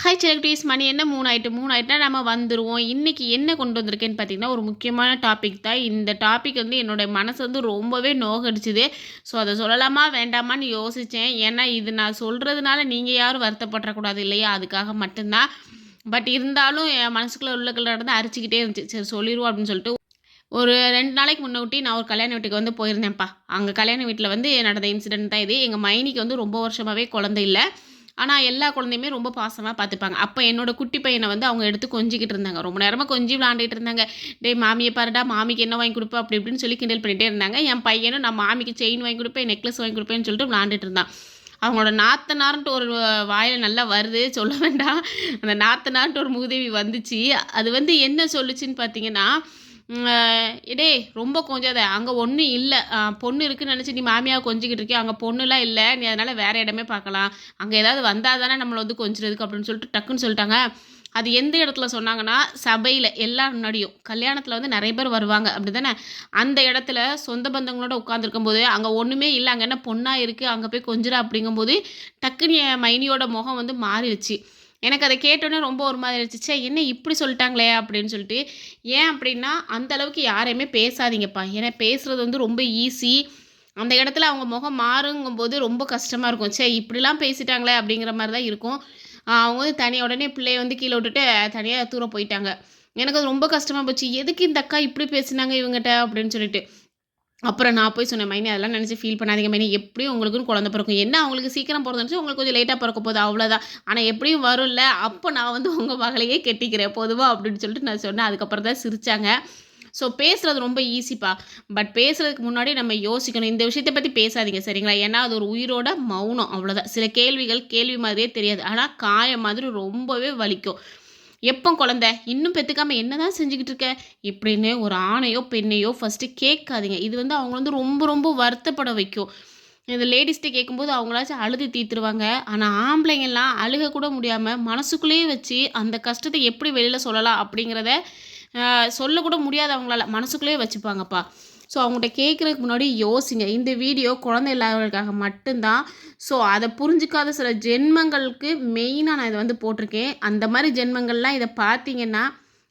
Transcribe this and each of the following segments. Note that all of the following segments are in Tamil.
ஹை செலக்டிவ்ஸ் மணி என்ன? மூணு ஆயிட்டு மூணு ஆயிட்டுனா நம்ம வந்துடுவோம் இன்றைக்கி என்ன கொண்டு வந்திருக்கேன்னு பார்த்தீங்கன்னா ஒரு முக்கியமான டாபிக் தான். இந்த டாபிக் வந்து என்னோடய மனசு வந்து ரொம்பவே நோகடிச்சுது. ஸோ அதை சொல்லலாமா? வேண்டாமான்னு யோசித்தேன் ஏன்னா இது நான் சொல்கிறதுனால நீங்கள் யாரும் வருத்தப்படக்கூடாது இல்லையா? அதுக்காக மட்டும்தான். பட் இருந்தாலும் என் மனசுக்குள்ளே உள்ளக்குள்ள நடந்து அரிச்சிக்கிட்டே இருந்துச்சு. சரி சொல்லிடுவோம் அப்படின்னு சொல்லிட்டு ஒரு ரெண்டு நாளைக்கு முன்னூட்டி நான் ஒரு கல்யாண வீட்டுக்கு வந்து போயிருந்தேன்ப்பா. அங்கே கல்யாண வீட்டில் வந்து நடந்த இன்சிடென்ட் தான் இது. எங்கள் மைனிக்கு வந்து ரொம்ப வருஷமாகவே குழந்தை இல்லை. ஆனால் எல்லா குழந்தையுமே ரொம்ப பாசமாக பார்த்துப்பாங்க அப்போ என்னோட குட்டி பையனை வந்து அவங்க எடுத்து கொஞ்சிக்கிட்டு இருந்தாங்க. ரொம்ப நேரமாக கொஞ்சி விளாண்டுட்டு இருந்தாங்க. டே மாமியை பாருடா மாமிக்கு என்ன வாங்கி கொடுப்பேன் அப்படி இப்படின்னு சொல்லி கிண்டல் பண்ணிகிட்டே இருந்தாங்க. என் பையனும் நான் மாமிக்கு செயின் வாங்கி கொடுப்பேன் நெக்லஸ் வாங்கி கொடுப்பேன்னு சொல்லிட்டு விளாண்டுட்டு இருந்தான். அவங்களோட நாத்தனார்ன்ட்டு ஒரு வாயில் நல்லா வருது. சொல்ல வேண்டாம். அந்த நாத்தனார்ன்ட்டு ஒரு மூதேவி வந்துச்சு. அது வந்து என்ன சொல்லுச்சுன்னு பார்த்தீங்கன்னா இடே ரொம்ப கொஞ்சாத. அங்கே ஒன்றும் இல்லை. பொண்ணு இருக்குன்னு நினச்சி நீ மாமியாக கொஞ்சிக்கிட்டு இருக்கே அங்கே பொண்ணுலாம் இல்லை. நீ அதனால் வேறு இடமே பார்க்கலாம். அங்கே ஏதாவது வந்தால் தானே நம்மளை வந்து கொஞ்சிறதுக்கு அப்படின்னு சொல்லிட்டு டக்குன்னு சொல்லிட்டாங்க. அது எந்த இடத்துல சொன்னாங்கன்னா சபையில் எல்லா முன்னாடியும். கல்யாணத்தில் வந்து நிறைய பேர் வருவாங்க. அப்படி தானே அந்த இடத்துல சொந்த பந்தங்களோட உட்காந்துருக்கும் போது அங்கே ஒன்றுமே இல்லை. அங்கே என்ன பொண்ணாக இருக்குது அங்கே போய் கொஞ்சிடா அப்படிங்கும்போது டக்குன்னு என் மைனியோட முகம் வந்து மாறிடுச்சு. எனக்கு அதை கேட்டோன்னே ரொம்ப ஒரு மாதிரி இருந்துச்சு என்ன இப்படி சொல்லிட்டாங்களே அப்படின்னு சொல்லிட்டு ஏன் அப்படின்னா அந்த அளவுக்கு யாரையுமே பேசாதீங்கப்பா. ஏன்னா பேசுகிறது வந்து ரொம்ப ஈஸி அந்த இடத்துல அவங்க முகம் மாறுங்கும்போது ரொம்ப கஷ்டமாக இருக்கும். சே இப்படிலாம் பேசிட்டாங்களே அப்படிங்கிற மாதிரி தான் இருக்கும். அவங்க வந்து தனியாக உடனே பிள்ளைய வந்து கீழே விட்டுட்டு தனியாக தூரம் போயிட்டாங்க. எனக்கு அது ரொம்ப கஷ்டமாக போச்சு. எதுக்கு இந்த அக்கா இப்படி பேசினாங்க இவங்ககிட்ட அப்படின்னு சொல்லிட்டு. அப்புறம் நான் போய் சொன்னேன் மைனி அதெல்லாம் நினச்சி ஃபீல் பண்ணாதீங்க மைனி. எப்படியும் உங்களுக்குன்னு குழந்த பிறக்கும். என்ன அவங்களுக்கு சீக்கிரம் பிறந்துச்சு உங்களுக்கு கொஞ்சம் லேட்டாக பிறக்க போகுது அவ்வளோதான் ஆனால் எப்படியும் வரும்ல? அப்போ நான் வந்து உங்கள் மகளையே கெட்டிக்கிறேன் பொதுவாக அப்படின்னு சொல்லிட்டு நான் சொன்னேன். அதுக்கப்புறம் தான் சிரித்தாங்க ஸோ பேசுகிறது ரொம்ப ஈஸிப்பா பட் பேசுகிறதுக்கு முன்னாடி நம்ம யோசிக்கணும். இந்த விஷயத்தை பற்றி பேசாதீங்க சரிங்களா? ஏன்னா அது ஒரு உயிரோட மௌனம் அவ்வளோதான் சில கேள்விகள் கேள்வி மாதிரியே தெரியாது. ஆனால் காயம் மாதிரி ரொம்பவே வலிக்கும். எப்போ குழந்த? இன்னும் பெற்றுக்காமல் என்ன தான் செஞ்சுக்கிட்டு இருக்க? இப்படின்னு ஒரு ஆணையோ பெண்ணையோ ஃபஸ்ட்டு கேட்காதீங்க. இது வந்து அவங்க வந்து ரொம்ப ரொம்ப வருத்தப்பட வைக்கும். இந்த லேடிஸ்ட்டு கேட்கும்போது அவங்களாச்சும் அழுது தீர்த்துருவாங்க. ஆனால் ஆம்பளைங்கெல்லாம் அழுக கூட முடியாமல் மனசுக்குள்ளேயே வச்சு அந்த கஷ்டத்தை எப்படி வெளியில் சொல்லலாம் அப்படிங்கிறத சொல்லக்கூட முடியாதவங்களால மனசுக்குள்ளேயே வச்சுப்பாங்கப்பா. ஸோ அவங்கள்ட்ட கேட்குறதுக்கு முன்னாடி யோசிங்க. இந்த வீடியோ குழந்தை இல்லாதவர்களுக்காக மட்டும்தான். ஸோ அதை புரிஞ்சிக்காத சில ஜென்மங்களுக்கு மெயினாக நான் இதை வந்து போட்டிருக்கேன். அந்த மாதிரி ஜென்மங்கள்லாம் இதை பார்த்தீங்கன்னா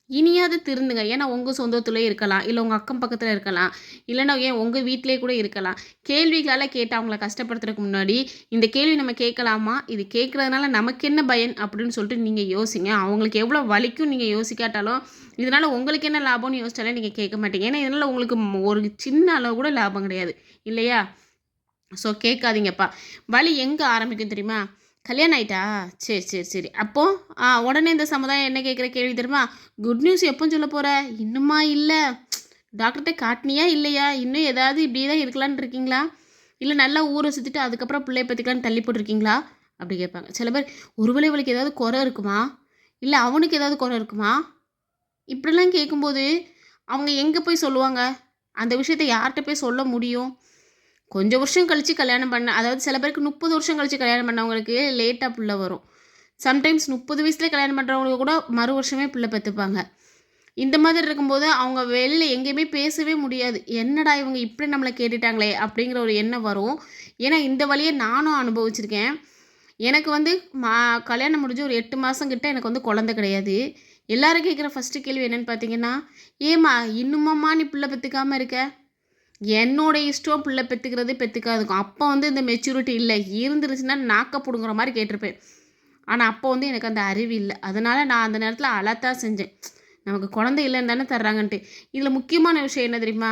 இனியாவது திருந்துங்க. ஏன்னா உங்கள் சொந்தத்துலேயே இருக்கலாம். இல்லை உங்கள் அக்கம் பக்கத்தில் இருக்கலாம். இல்லைன்னா ஏன் உங்கள் வீட்டிலே கூட இருக்கலாம். கேள்விகளால் கேட்டு அவங்கள கஷ்டப்படுத்துறதுக்கு முன்னாடி இந்த கேள்வி நம்ம கேட்கலாமா? இது கேட்குறதுனால நமக்கு என்ன பயன்? அப்படின்னு சொல்லிட்டு நீங்கள் யோசிங்க. அவங்களுக்கு எவ்வளோ வலிக்கும் நீங்கள் யோசிக்காட்டாலும் இதனால் உங்களுக்கு என்ன லாபம்னு யோசிச்சாலே நீங்கள் கேட்க மாட்டீங்க. ஏன்னா இதனால் உங்களுக்கு ஒரு சின்ன அளவு கூட லாபம் கிடையாது. இல்லையா? ஸோ கேட்காதீங்கப்பா. வலி எங்கே ஆரம்பிக்கும் தெரியுமா? கல்யாணம் ஆயிட்டா சரி சரி. சரி அப்போது உடனே இந்த சமுதாயம் என்ன கேட்குற கேள்வி தெரியுமா? குட் நியூஸ் எப்போ சொல்ல போகிற இன்னுமா இல்லை? டாக்டர்கிட்ட காட்டினியா இல்லையா? இன்னும் ஏதாவது இப்படியே தான் இருக்கலான் இருக்கீங்களா? இல்லை நல்லா ஊரை சுற்றிட்டு அதுக்கப்புறம் பிள்ளைய பற்றிக்கலான்னு தள்ளி போட்டிருக்கீங்களா? அப்படி கேட்பாங்க. சில பேர் ஒருவேளை இவளுக்கு ஏதாவது குறை இருக்குமா? இல்லை அவனுக்கு ஏதாவது குறை இருக்குமா? இப்படிலாம் கேட்கும்போது அவங்க எங்கே போய் சொல்லுவாங்க? அந்த விஷயத்த யார்கிட்ட போய் சொல்ல முடியும்? கொஞ்சம் வருஷம் கழித்து கல்யாணம் பண்ண அதாவது சில பேருக்கு முப்பது வருஷம் கழித்து கல்யாணம் பண்ணவங்களுக்கு லேட்டாக பிள்ளை வரும். சம்டைம்ஸ் முப்பது வயசில் கல்யாணம் பண்ணுறவங்களுக்கு கூட மறு வருஷமே பிள்ளை பெற்றுப்பாங்க இந்த மாதிரி இருக்கும்போது அவங்க வெளியில் எங்கேயுமே பேசவே முடியாது. என்னடா இவங்க இப்படி நம்மளை கேட்டுட்டாங்களே அப்படிங்கிற ஒரு எண்ணம் வரும். ஏன்னா இந்த வழியை நானும் அனுபவிச்சிருக்கேன். எனக்கு வந்து மா கல்யாணம் முடிஞ்சு ஒரு எட்டு மாதம் கிட்ட எனக்கு வந்து குழந்த கிடையாது. எல்லாரும் கேட்குற ஃபஸ்ட்டு கேள்வி என்னென்னு பார்த்தீங்கன்னா ஏம்மா இன்னுமாம்மா நீ பிள்ளை பெற்றுக்காமல் இருக்க? என்னோட இஷ்டம் பிள்ளை பெற்றுக்கிறது பெற்றுக்காதுக்கும் அப்போ வந்து இந்த மெச்சூரிட்டி இல்லை. இருந்துருச்சுன்னா நாக்க பிடுங்குற மாதிரி கேட்டிருப்பேன். ஆனால் அப்போ வந்து எனக்கு அந்த அறிவு இல்லை. அதனால் நான் அந்த நேரத்தில் அழத்தான் செஞ்சேன். நமக்கு குழந்தை இல்லைன்னு தானே தர்றாங்கன்ட்டு. இதில் முக்கியமான விஷயம் என்ன தெரியுமா?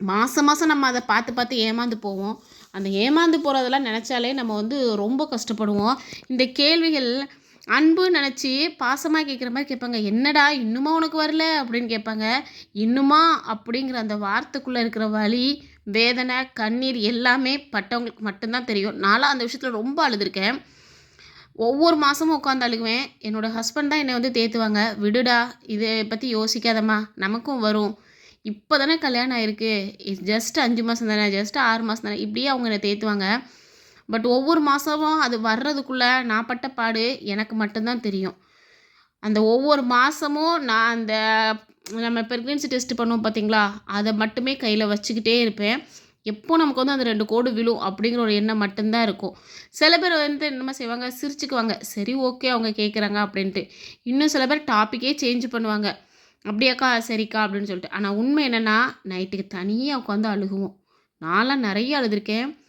மாதம் மாதம் நம்ம அதை பார்த்து பார்த்து ஏமாந்து போவோம். அந்த ஏமாந்து போகிறதெல்லாம் நினச்சாலே நம்ம வந்து ரொம்ப கஷ்டப்படுவோம். இந்த கேள்விகள் அன்பு நினச்சி பாசமாக கேட்குற மாதிரி கேட்பாங்க. என்னடா இன்னுமா உனக்கு வரல? அப்படின்னு கேட்பாங்க. இன்னுமா? அப்படிங்கிற அந்த வார்த்தைக்குள்ளே இருக்கிற வலி வேதனை கண்ணீர் எல்லாமே பட்டவங்களுக்கு மட்டும்தான் தெரியும். நானும் அந்த விஷயத்தில் ரொம்ப அழுதுருக்கேன். ஒவ்வொரு மாதமும் உட்காந்து அழுகுவேன். என்னோடய ஹஸ்பண்ட் தான் என்னை வந்து தேத்துவாங்க. விடுடா இதை பற்றி யோசிக்காதம்மா. நமக்கும் வரும். இப்போ தானே கல்யாணம் ஆயிருக்கு. ஜஸ்ட் அஞ்சு மாதம் தானே. ஜஸ்ட் ஆறு மாதம் தானே. இப்படியே அவங்க என்னை தேத்துவாங்க. பட் ஒவ்வொரு மாதமும் அது வர்றதுக்குள்ளே நான் பட்ட பாடு எனக்கு மட்டும்தான் தெரியும். அந்த ஒவ்வொரு மாதமும் நான் அந்த நம்ம ப்ரெக்னென்சி டெஸ்ட் பண்ணுவோம் பார்த்தீங்களா அதை மட்டுமே கையில் வச்சுக்கிட்டே இருப்பேன். எப்போ நமக்கு வந்து அந்த ரெண்டு கோடு விழும் அப்படிங்கிற ஒரு எண்ணம் மட்டும்தான் இருக்கும். சில பேர் வந்து என்னமா செய்வாங்க? சிரிச்சுக்குவாங்க. சரி ஓகே அவங்க கேட்குறாங்க அப்படின்ட்டு. இன்னும் சில பேர் டாப்பிக்கே சேஞ்ச் பண்ணுவாங்க. அப்படியாக்கா சரிக்கா அப்படின்னு சொல்லிட்டு. ஆனால் உண்மை என்னென்னா நைட்டுக்கு தனியாக உட்காந்து அழுகுவோம். நான்லாம் நிறைய அழுதுருக்கேன்.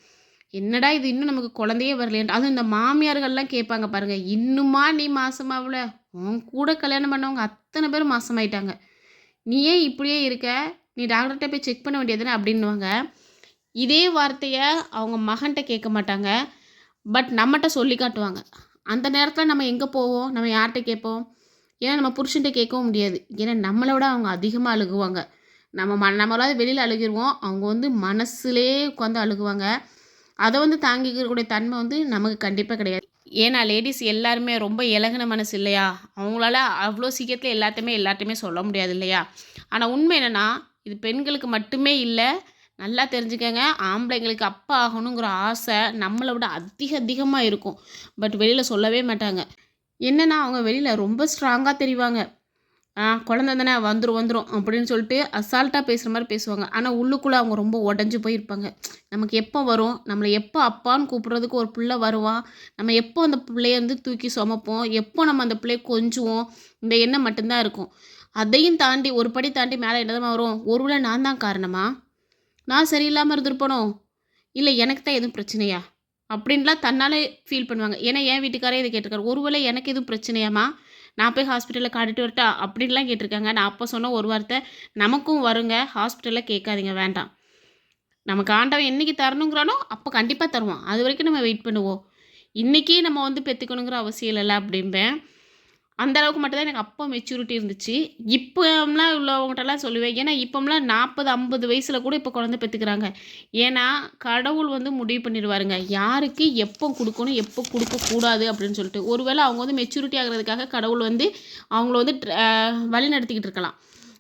என்னடா இது இன்னும் நமக்கு குழந்தையே வரலையன்ட்டு அதுவும் இந்த மாமியார்கள்லாம் கேட்பாங்க பாருங்க இன்னுமா நீ மாசமாவல உன் கூட கல்யாணம் பண்ணவங்க அத்தனை பேர் மாசமாயிட்டாங்க. நீ ஏன் இப்படியே இருக்க? நீ டாக்டர்கிட்ட போய் செக் பண்ண வேண்டியதுன்னு அப்படின்னுவாங்க. இதே வார்த்தையை அவங்க மகன்கிட்ட கேட்க மாட்டாங்க. பட் நம்மகிட்ட சொல்லி காட்டுவாங்க. அந்த நேரத்தில் நம்ம எங்கே போவோம்? நம்ம யார்கிட்ட கேட்போம்? ஏன்னா நம்ம புருஷன்கிட்ட கேட்கவும் முடியாது. ஏன்னா நம்மளை விட அவங்க அதிகமாக அழுகுவாங்க. நம்ம ம நம்மளாவது வெளியில் அழுகிடுவோம் அவங்க வந்து மனசுலே உட்காந்து அழுகுவாங்க. அதை வந்து தாங்கிக்கக்கூடிய தன்மை வந்து நமக்கு கண்டிப்பாக கிடையாது. ஏன்னா லேடிஸ் எல்லாருமே ரொம்ப இலகுன மனசு இல்லையா? அவங்களால அவ்வளோ சீக்கிரத்தில் எல்லாத்தையுமே எல்லாத்தையுமே சொல்ல முடியாது இல்லையா? ஆனால் உண்மை என்னென்னா இது பெண்களுக்கு மட்டுமே இல்லை நல்லா தெரிஞ்சுக்கங்க ஆம்பளைங்களுக்கு அப்பா ஆகணுங்கிற ஆசை நம்மளை விட அதிக அதிகமாக இருக்கும். பட் வெளியில் சொல்லவே மாட்டாங்க. என்னென்னா அவங்க வெளியில் ரொம்ப ஸ்ட்ராங்காக தெரிவாங்க. குழந்த தானே வந்துடும் வந்துடும் அப்படின்னு சொல்லிட்டு அசால்ட்டாக பேசுகிற மாதிரி பேசுவாங்க. ஆனால் உள்ளுக்குள்ளே அவங்க ரொம்ப உடஞ்சி போயிருப்பாங்க. நமக்கு எப்போ வரும்? நம்மளை எப்போ அப்பான்னு கூப்பிட்றதுக்கு ஒரு பிள்ளை வருவான் நம்ம எப்போ அந்த பிள்ளைய வந்து தூக்கி சுமப்போம்? எப்போ நம்ம அந்த பிள்ளைய கொஞ்சுவோம்? இந்த எண்ணம் மட்டும்தான் இருக்கும். அதையும் தாண்டி ஒரு படி தாண்டி மேலே என்னதான் வரும்? ஒருவேளை நான் தான் காரணமா? நான் சரியில்லாமல் இருந்திருப்பனோ? இல்லை எனக்கு தான் எதுவும் பிரச்சனையா? அப்படின்லாம் தன்னாலே ஃபீல் பண்ணுவாங்க. ஏன்னா என் வீட்டுக்காரே இதை கேட்டிருக்காரு. ஒருவேளை எனக்கு எதுவும் பிரச்சனையாமா நான் போய் ஹாஸ்பிட்டலில் காட்டிட்டு வரட்டா? அப்படின்லாம் கேட்டிருக்காங்க. நான் அப்போ சொன்ன ஒரு வார்த்தை நமக்கும் வருங்க. ஹாஸ்பிட்டலில் கேட்காதீங்க. வேண்டாம். நமக்கு ஆண்டவன் என்றைக்கு தரணுங்கிறானோ அப்போ கண்டிப்பாக தருவான். அது வரைக்கும் நம்ம வெயிட் பண்ணுவோம். இன்றைக்கி நம்ம வந்து பெற்றுக்கணுங்கிற அவசியம் இல்லைல்ல அப்படிம்பேன். அந்த அளவுக்கு மட்டும் தான் எனக்கு அப்போ மெச்சூரிட்டி இருந்துச்சு. இப்போம்லாம் உள்ளவங்ககிட்டலாம் சொல்லுவேன். ஏன்னா இப்போம்லாம் நாற்பது ஐம்பது வயசில் கூட இப்போ குழந்தை பெற்றுக்கிறாங்க ஏன்னா கடவுள் வந்து முடிவு பண்ணிடுவாருங்க. யாருக்கு எப்போ கொடுக்கணும் எப்போ கொடுக்கக்கூடாது அப்படின்னு சொல்லிட்டு. ஒருவேளை அவங்க வந்து மெச்சூரிட்டி ஆகிறதுக்காக கடவுள் வந்து அவங்கள வந்து வழி நடத்திக்கிட்டு இருக்கலாம்.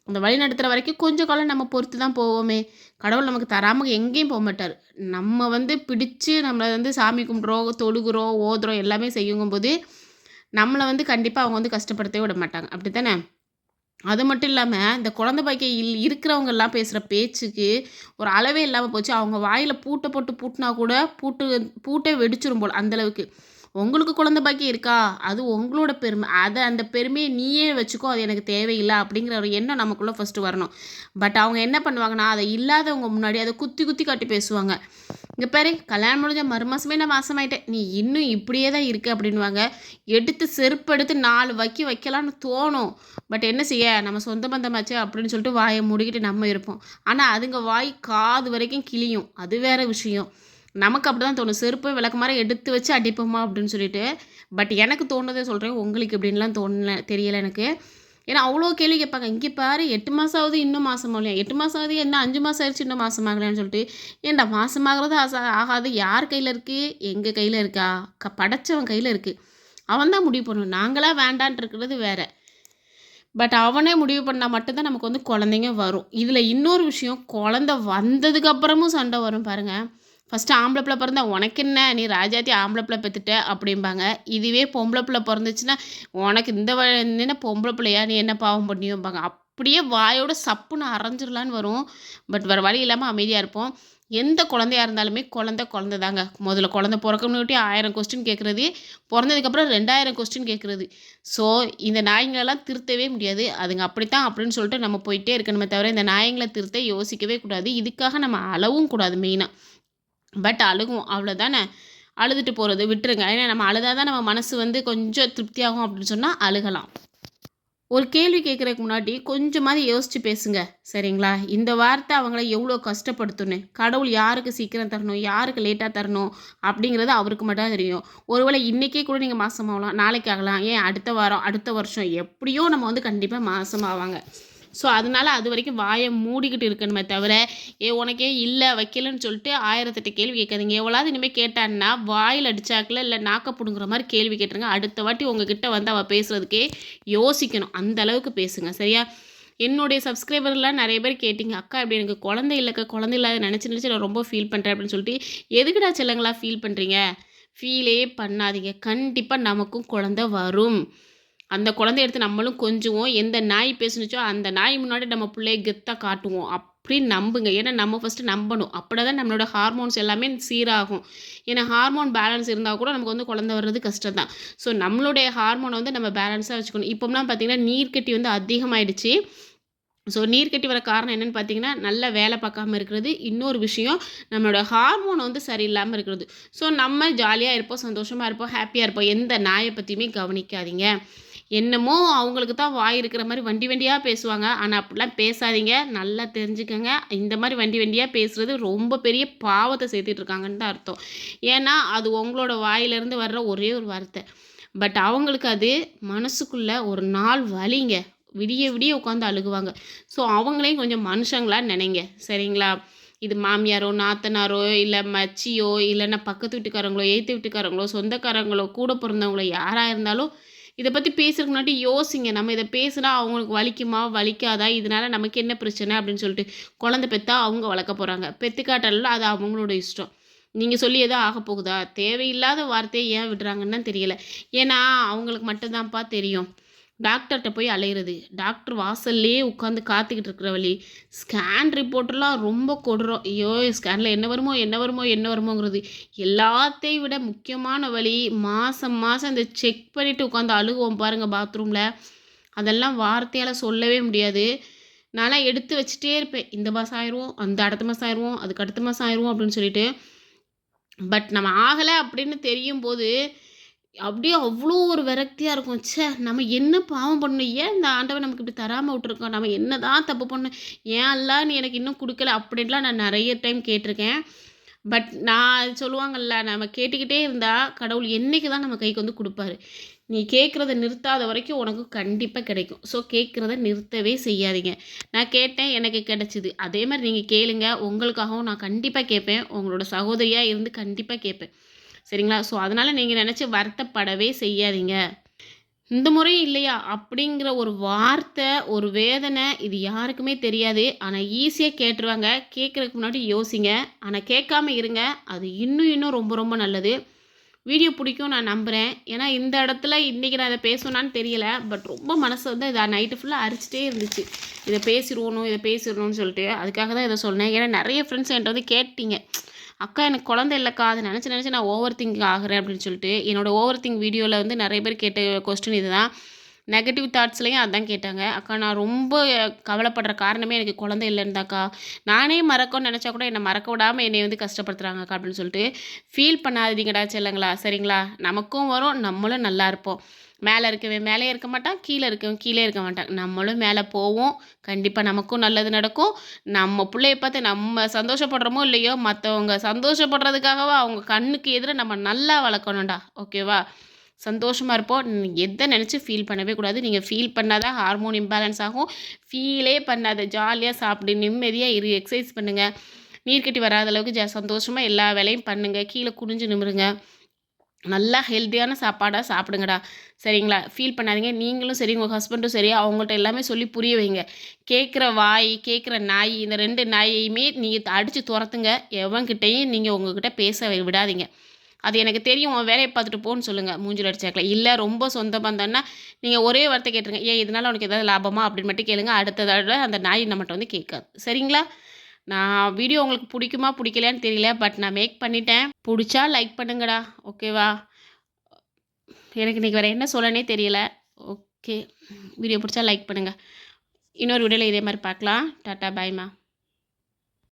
அந்த வழி நடத்துகிற வரைக்கும் கொஞ்சம் காலம் நம்ம பொறுத்து தான் போவோமே. கடவுள் நமக்கு தராமல் எங்கேயும் போக மாட்டார். நம்ம வந்து பிடிச்சு நம்மளை வந்து சாமி கும்பிட்றோம் தொழுகிறோம் ஓதுறோம் எல்லாமே செய்யுங்கும்போது நம்மளை வந்து கண்டிப்பாக அவங்க வந்து கஷ்டப்படுத்தவே விட மாட்டாங்க. அப்படி தானே அது மட்டும் இல்லாமல் இந்த குழந்த பாக்கியம் இல் இருக்கிறவங்கெல்லாம் பேசுகிற பேச்சுக்கு ஒரு அளவே இல்லாமல் போச்சு. அவங்க வாயில் பூட்டை போட்டு பூட்டினா கூட பூட்டு பூட்டே வெடிச்சிரும் போல் அந்தளவுக்கு உங்களுக்கு குழந்த பாக்கியம் இருக்கா? அது உங்களோட பெருமை. அதை அந்த பெருமையை நீயே வச்சுக்கோ. அது எனக்கு தேவையில்லை அப்படிங்கிற ஒரு எண்ணம் நமக்குள்ளே ஃபஸ்ட்டு வரணும். பட் அவங்க என்ன பண்ணுவாங்கன்னா அதை இல்லாதவங்க முன்னாடி அதை குத்தி குத்தி காட்டி பேசுவாங்க. இங்கே பாரு கல்யாணம் முடிஞ்ச மறுமாசமே நான் மாசமாயிட்டேன். நீ இன்னும் இப்படியே தான் இருக்கு அப்படின்வாங்க எடுத்து செருப்பு எடுத்து நாலு வைக்கி வைக்கலான்னு தோணும். பட் என்ன செய்ய? நம்ம சொந்த பந்தமாச்சு அப்படின்னு சொல்லிட்டு வாயை முடிக்கிட்டு நம்ம இருப்போம். ஆனால் அதுங்க வாய் காது வரைக்கும் கிளியும் அது வேற விஷயம். நமக்கு அப்படி தான் தோணும். செருப்பு விளக்கு மாதிரி எடுத்து வச்சு அடிப்போமா அப்படின்னு சொல்லிட்டு. பட் எனக்கு தோணுதே சொல்கிறேன் உங்களுக்கு இப்படின்லாம் தோணல தெரியலை எனக்கு. ஏன்னா அவ்வளோ கேள்வி கேட்பாங்க. இங்கே பாரு எட்டு மாதம் ஆகுது இன்னும் மாதம் ஆகலையா? எட்டு மாதம் ஆகுது என்ன அஞ்சு மாதம் ஆயிடுச்சு இன்னும் மாதம் ஆகலையான்னு சொல்லிட்டு. ஏன்டா மாதம் ஆகிறது ஆகாது? யார் கையில் இருக்குது எங்கள் கையில் இருக்கா? க படைச்சவன் கையில் இருக்குது அவன் தான் முடிவு பண்ணணும். நாங்களாம் வேண்டான் இருக்கிறது வேறு. பட் அவனே முடிவு பண்ணால் மட்டும்தான் நமக்கு வந்து குழந்தைங்க வரும். இதில் இன்னொரு விஷயம் குழந்த வந்ததுக்கப்புறமும் சண்டை வரும் பாருங்கள் ஃபஸ்ட்டு ஆம்பளை பிள்ளை பிறந்தா உனக்கு என்ன? நீ ராஜாத்தி ஆம்பளை பிள்ளை பெற்றுட்ட அப்படிம்பாங்க. இதுவே பொம்பளை பிள்ளை பிறந்துச்சுன்னா உனக்கு இந்த என்ன பொம்பளை பிள்ளையா? நீ என்ன பாவம் பண்ணியோம்பாங்க. அப்படியே வாயோட சப்புன்னு அரைஞ்சிடலான்னு வரும். பட் வேறு வழி இல்லாமல் அமைதியாக இருப்போம். எந்த குழந்தையா இருந்தாலுமே குழந்த குழந்த தாங்க முதல்ல குழந்த பிறக்கணுட்டி ஆயிரம் கொஸ்டின் கேட்குறது பிறந்ததுக்கப்புறம் ரெண்டாயிரம் கொஸ்டின் கேட்குறது ஸோ இந்த நாய்ங்களெல்லாம் திருத்தவே முடியாது. அதுங்க அப்படித்தான் அப்படின்னு சொல்லிட்டு நம்ம போயிட்டே இருக்கணுமே தவிர இந்த நாயங்களை திருத்த யோசிக்கவே கூடாது. இதுக்காக நம்ம அளவும் கூடாது மெயினாக பட் அழுகும். அவ்வளோதானே அழுதுட்டு போகிறது விட்டுருங்க. ஏன்னா நம்ம அழுதாதான் தான் நம்ம மனசு வந்து கொஞ்சம் திருப்தியாகும் அப்படின்னு சொன்னால் அழுகலாம். ஒரு கேள்வி கேட்குறதுக்கு முன்னாடி கொஞ்சமாவது யோசித்து பேசுங்க. சரிங்களா? இந்த வார்த்தை அவங்கள எவ்வளோ கஷ்டப்படுத்துன்னு கடவுள் யாருக்கு சீக்கிரம் தரணும்? யாருக்கு லேட்டாக தரணும்? அப்படிங்கிறது அவருக்கு மட்டும் தெரியும். ஒருவேளை இன்றைக்கே கூட நீங்கள் மாதமாகலாம் நாளைக்கு ஆகலாம். ஏன் அடுத்த வாரம் அடுத்த வருஷம் எப்படியோ நம்ம வந்து கண்டிப்பாக மாதமாவாங்க ஸோ அதனால் அது வரைக்கும் வாயை மூடிக்கிட்டு இருக்கணுமே தவிர ஏ உனக்கே இல்லை வைக்கலன்னு சொல்லிட்டு ஆயிரத்தெட்டு கேள்வி கேட்காதீங்க. எவ்வளோது இனிமேல் கேட்டான்னா வாயில் அடிச்சாக்கில் இல்லை நாக்க பிடுங்குற மாதிரி கேள்வி கேட்டுருங்க. அடுத்த வாட்டி உங்ககிட்ட வந்து அவள் பேசுகிறதுக்கே யோசிக்கணும். அந்த அளவுக்கு பேசுங்க. சரியா? என்னுடைய சப்ஸ்கிரைபர்லாம் நிறைய பேர் கேட்டிங்க அக்கா இப்படி எனக்கு குழந்தை இல்லைக்கா குழந்தை இல்லாத நினச்சி நினச்சி நான் ரொம்ப ஃபீல் பண்ணுறேன் அப்படின்னு சொல்லிட்டு எதுக்குடா செல்லங்களா ஃபீல் பண்ணுறீங்க ஃபீலே பண்ணாதீங்க. கண்டிப்பாக நமக்கும் குழந்த வரும். அந்த குழந்தைய எடுத்து நம்மளும் கொஞ்சுவோம். எந்த நாய் பேசுனுச்சோ அந்த நாய் முன்னாடி நம்ம பிள்ளைய கெத்தாக காட்டுவோம் அப்படின்னு நம்புங்க. ஏன்னா நம்ம ஃபஸ்ட்டு நம்பணும். அப்படி தான் நம்மளோட ஹார்மோன்ஸ் எல்லாமே சீராகும். ஏன்னா ஹார்மோன் பேலன்ஸ் இருந்தால் கூட நமக்கு வந்து குழந்தை வர்றது கஷ்டம் தான் ஸோ நம்மளுடைய ஹார்மோனை வந்து நம்ம பேலன்ஸாக வச்சுக்கணும். இப்போம்லாம் பார்த்திங்கன்னா நீர்க்கட்டி வந்து அதிகமாகிடுச்சு ஸோ நீர் கட்டி வர காரணம் என்னென்னு பார்த்தீங்கன்னா நல்ல வேலை பார்க்காம இருக்கிறது. இன்னொரு விஷயம் நம்மளோட ஹார்மோன் வந்து சரியில்லாமல் இருக்கிறது. ஸோ நம்ம ஜாலியாக இருப்போம் சந்தோஷமாக இருப்போம் ஹாப்பியாக இருப்போம். எந்த நாயை பற்றியுமே கவனிக்காதீங்க. என்னமோ அவங்களுக்கு தான் வாய் இருக்கிற மாதிரி வண்டி வண்டியாக பேசுவாங்க. ஆனால் அப்படிலாம் பேசாதீங்க. நல்லா தெரிஞ்சுக்கோங்க. இந்த மாதிரி வண்டி வண்டியாக பேசுகிறது ரொம்ப பெரிய பாவத்தை சேர்த்துட்டு இருக்காங்கன்னு தான் அர்த்தம். ஏன்னா அது உங்களோட வாயிலேருந்து வர்ற ஒரே ஒரு வார்த்தை. பட் அவங்களுக்கு அது மனசுக்குள்ளே ஒரு நாள் வலிங்க. விடிய விடிய உட்காந்து அழுகுவாங்க. ஸோ அவங்களையும் கொஞ்சம் மனுஷங்களாக நினைங்க. சரிங்களா? இது மாமியாரோ நாத்தனாரோ இல்லை மச்சியோ இல்லைன்னா பக்கத்து வீட்டுக்காரங்களோ ஏற்று வீட்டுக்காரங்களோ சொந்தக்காரங்களோ கூட பிறந்தவங்களோ யாராக இருந்தாலும் இதை பற்றி பேசுறதுக்கு முன்னாடி யோசிங்க. நம்ம இதை பேசுனா அவங்களுக்கு வலிக்குமா? வலிக்காதா? இதனால நமக்கு என்ன பிரச்சனை? அப்படின்னு சொல்லிட்டு குழந்தை பெற்றா அவங்க வளர்க்க போகிறாங்க பெற்றுக்காட்டல அது அவங்களோட இஷ்டம். நீங்கள் சொல்லி எதுவும் ஆக போகுதா? தேவையில்லாத வார்த்தையை ஏன் விடுறாங்கன்னு தெரியல. ஏன்னா அவங்களுக்கு மட்டும்தான்ப்பா தெரியும். டாக்டர்கிட்ட போய் அலையிறது. டாக்டர் வாசல்லே உட்காந்து காத்துக்கிட்டு இருக்கிற வழி. ஸ்கேன் ரிப்போர்ட்லாம் ரொம்ப கொடுறோம் ஐயோ ஸ்கேனில் என்ன வருமோ என்ன வருமோ என்ன வருமோங்கிறது. எல்லாத்தையும் விட முக்கியமான வழி மாதம் மாதம் இந்த செக் பண்ணிவிட்டு உட்காந்து அழுகுவோம் பாருங்கள் பாத்ரூமில். அதெல்லாம் வார்த்தையால் சொல்லவே முடியாது. நான்லாம் எடுத்து வச்சுட்டே இருப்பேன். இந்த மாதம் ஆயிடுவோம் அந்த அடுத்த மாதம் ஆயிடுவோம் அதுக்கு அடுத்த மாதம் ஆயிடுவோம் அப்படின்னு சொல்லிட்டு. பட் நம்ம ஆகலை அப்படின்னு தெரியும் போது அப்படியே அவ்வளோ ஒரு விரக்தியாக இருக்கும். ச்சே நம்ம என்ன பாவம் பண்ணணும்? ஏன் இந்த ஆண்டவன் நமக்கு இப்படி தராமல் விட்டுருக்கோம் நம்ம என்ன தான் தப்பு பண்ணோம் ஏன் எல்லாம் நீ எனக்கு இன்னும் கொடுக்கல? அப்படின்லாம் நான் நிறைய டைம் கேட்டிருக்கேன். பட் நான் சொல்லுவாங்கல்ல நம்ம கேட்டுக்கிட்டே இருந்தால் கடவுள் என்றைக்கு தான் நம்ம கைக்கு வந்து கொடுப்பாரு. நீ கேட்குறத நிறுத்தாத வரைக்கும் உனக்கு கண்டிப்பாக கிடைக்கும். ஸோ கேட்குறத நிறுத்தவே செய்யாதீங்க. நான் கேட்டேன் எனக்கு கிடைச்சிது. அதே மாதிரி நீங்கள் கேளுங்க. உங்களுக்காகவும் நான் கண்டிப்பாக கேட்பேன். உங்களோட சகோதரியாக இருந்து கண்டிப்பாக கேட்பேன். சரிங்களா? ஸோ அதனால் நீங்கள் நினச்சி வருத்தப்படவே செய்யாதீங்க. இந்த முறை இல்லையா? அப்படிங்கிற ஒரு வார்த்தை ஒரு வேதனை இது யாருக்குமே தெரியாது. ஆனால் ஈஸியாக கேட்டுருவாங்க. கேட்குறதுக்கு முன்னாடி யோசிங்க. ஆனால் கேட்காம இருங்க. அது இன்னும் இன்னும் ரொம்ப ரொம்ப நல்லது. வீடியோ பிடிக்கும் நான் நம்புகிறேன் ஏன்னா இந்த இடத்துல இன்றைக்கி நான் இதை பேசணும்னான்னு தெரியல. பட் ரொம்ப மனசு வந்து இதை நைட்டு ஃபுல்லாக அரிச்சிட்டே இருந்துச்சு. இதை பேசிடுவோணும் இதை பேசிடணும்னு சொல்லிட்டு. அதுக்காக தான் இதை சொன்னேன். ஏன்னா நிறைய ஃப்ரெண்ட்ஸ் என்கிட்ட வந்து கேட்டீங்க. அக்கா எனக்கு குழந்தை இல்லைக்கா அதை நினச்சி நினச்சி நான் ஓவர் திங்க் ஆகிறேன் அப்படின்னு சொல்லிட்டு என்னோடய ஓவர் திங்க் வீடியோவில் வந்து நிறைய பேர் கேட்ட கொஸ்டின் இது தான் நெகட்டிவ் தாட்ஸ்லேயும் அதான் கேட்டாங்க. அக்கா நான் ரொம்ப கவலைப்படுற காரணமே எனக்கு குழந்தை இல்லைன்னுதாக்கா நானே மறக்கணும்னு நினச்சா கூட என்னை மறக்க விடாமல் என்னை வந்து கஷ்டப்படுத்துகிறாங்க அக்கா அப்படின்னு சொல்லிட்டு ஃபீல் பண்ணாதீங்கடா செல்லுங்களா. சரிங்களா? நமக்கும் வரும் நம்மளும் நல்லா இருப்போம். மேலே இருக்கவன் மேலே இருக்க மாட்டான் கீழே இருக்கவன் கீழே இருக்க மாட்டான். நம்மளும் மேலே போவோம். கண்டிப்பாக நமக்கும் நல்லது நடக்கும். நம்ம பிள்ளைய பார்த்து நம்ம சந்தோஷப்படுறோமோ இல்லையோ மற்றவங்க சந்தோஷப்படுறதுக்காகவா அவங்க கண்ணுக்கு எதிராக நம்ம நல்லா வளர்க்கணும்டா. ஓகேவா? சந்தோஷமாக இருப்போம். எதை நினச்சி ஃபீல் பண்ணவே கூடாது. நீங்கள் ஃபீல் பண்ணாதான் ஹார்மோன் இம்பேலன்ஸ் ஆகும். ஃபீலே பண்ணாத. ஜாலியாக சாப்பிடு நிம்மதியாக இரு. எக்ஸசைஸ் பண்ணுங்கள் நீர் கட்டி வராத அளவுக்கு ஜா சந்தோஷமாக எல்லா வேலையும் பண்ணுங்கள் கீழே குனிஞ்சு நிமிருங்க. நல்லா ஹெல்த்தியான சாப்பாடாக சாப்பிடுங்கடா. சரிங்களா? ஃபீல் பண்ணாதீங்க. நீங்களும் சரி உங்கள் ஹஸ்பண்டும் சரி அவங்கள்ட்ட எல்லாமே சொல்லி புரிய வைங்க. கேட்குற வாய் கேட்குற நாய் இந்த ரெண்டு நாயையுமே நீங்கள் அடித்து துரத்துங்க. எவன்கிட்டையும் நீங்கள் உங்ககிட்ட பேச விடாதீங்க. அது எனக்கு தெரியும். உன் வேலையை பார்த்துட்டு போன்னு சொல்லுங்கள் மூஞ்சில் அடிச்சாக்கல இல்லை ரொம்ப சொந்த பந்தம்னா நீங்கள் ஒரே வார்த்தை கேட்டுருங்க. ஏன் இதனால் உனக்கு ஏதாவது லாபமா? அப்படின்னு மட்டும் கேளுங்க. அடுத்த தடவை அந்த நாய் நம்மகிட்ட வந்து கேட்காது. சரிங்களா? நான் வீடியோ உங்களுக்கு பிடிக்குமா பிடிக்கலையான்னு தெரியல பட் நான் மேக் பண்ணிட்டேன். பிடிச்சா லைக் பண்ணுங்கடா ஓகேவா எனக்கு இன்றைக்கி வேறு என்ன சொல்லனே தெரியல. ஓகே வீடியோ பிடிச்சா லைக் பண்ணுங்கள் இன்னொரு வீடியோவில் இதே மாதிரி பார்க்கலாம். டாட்டா பாய்மா